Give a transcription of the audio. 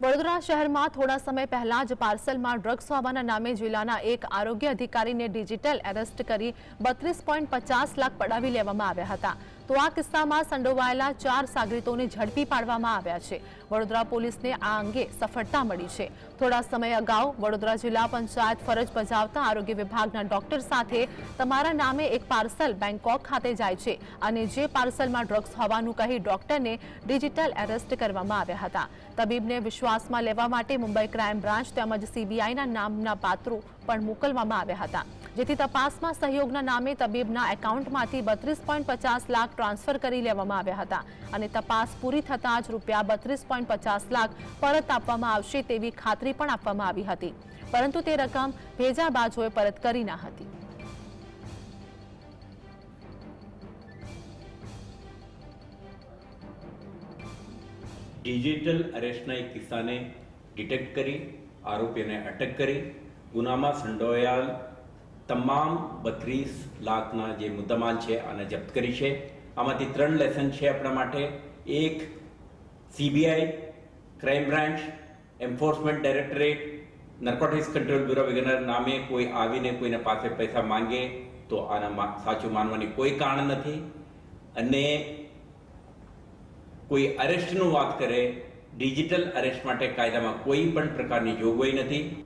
વડોદરા શહેરમાં થોડા સમય પહેલા જ પાર્સલમાં ડ્રગ્સ હોવાના નામે જિલ્લાના એક આરોગ્ય અધિકારીને ડિજિટલ એરેસ્ટ કરી બત્રીસ લાખ પડાવી લેવામાં આવ્યા હતા. તો આ કિસ્સામાં સંડોવાયેલા ચાર સાગરીતોને ઝડપી પાડવામાં આવ્યા છે. વડોદરા પોલીસને આ અંગે સફળતા મળી છે. થોડા સમય અગાઉ વડોદરા જિલ્લા પંચાયત ફરજ બજાવતા આરોગ્ય વિભાગના ડોક્ટર સાથે તમારા નામે એક પાર્સલ બેંકોક ખાતે જાય છે અને જે પાર્સલમાં ડ્રગ્સ હોવાનું કહી ડોક્ટરને ડિજિટલ એરેસ્ટ કરવામાં આવ્યા હતા. તબીબને વિશ્વાસમાં લેવા માટે મુંબઈ ક્રાઇમ બ્રાન્ચ તેમજ સીબીઆઈના નામના પાત્રો પણ મોકલવામાં આવ્યા હતા. જેથી તપાસમાં સહયોગના નામે તબીબના એકાઉન્ટમાંથી બત્રીસ પોઈન્ટ પચાસ લાખ ટ્રાન્સફર કરી લેવામાં આવ્યા હતા અને તપાસ પૂરી થતાં જ રૂપિયા બત્રીસ પોઈન્ટ પચાસ લાખ પરત આપવામાં આવશે તેવી ખાતરી પણ આપવામાં આવી હતી. પરંતુ તે રકમ ભેજા બાજુએ પરત કરી ના હતી. ડિજિટલ અરેસ્ટના એક કિસ્સાને ડિટેક્ટ કરી આરોપીને અટક કરી, ગુનામાં સંડોવાયેલ તમામ બત્રીસ લાખના જે મુદ્દામાલ છે આને જપ્ત કરી છે. આમાંથી ત્રણ લેસન છે આપણા માટે. એક CBI crime branch enforcement directorate narcotics control bureau વગેરેના નામે કોઈ આવીને કોઈને પાસે પૈસા માંગે તો આના સાચું માનવાની કોઈ કારણ નથી. અને કોઈ અરેસ્ટનું વાત કરે ડિજિટલ અરેસ્ટ માટે કાયદામાં કોઈ પણ પ્રકારની જોગવાઈ નથી.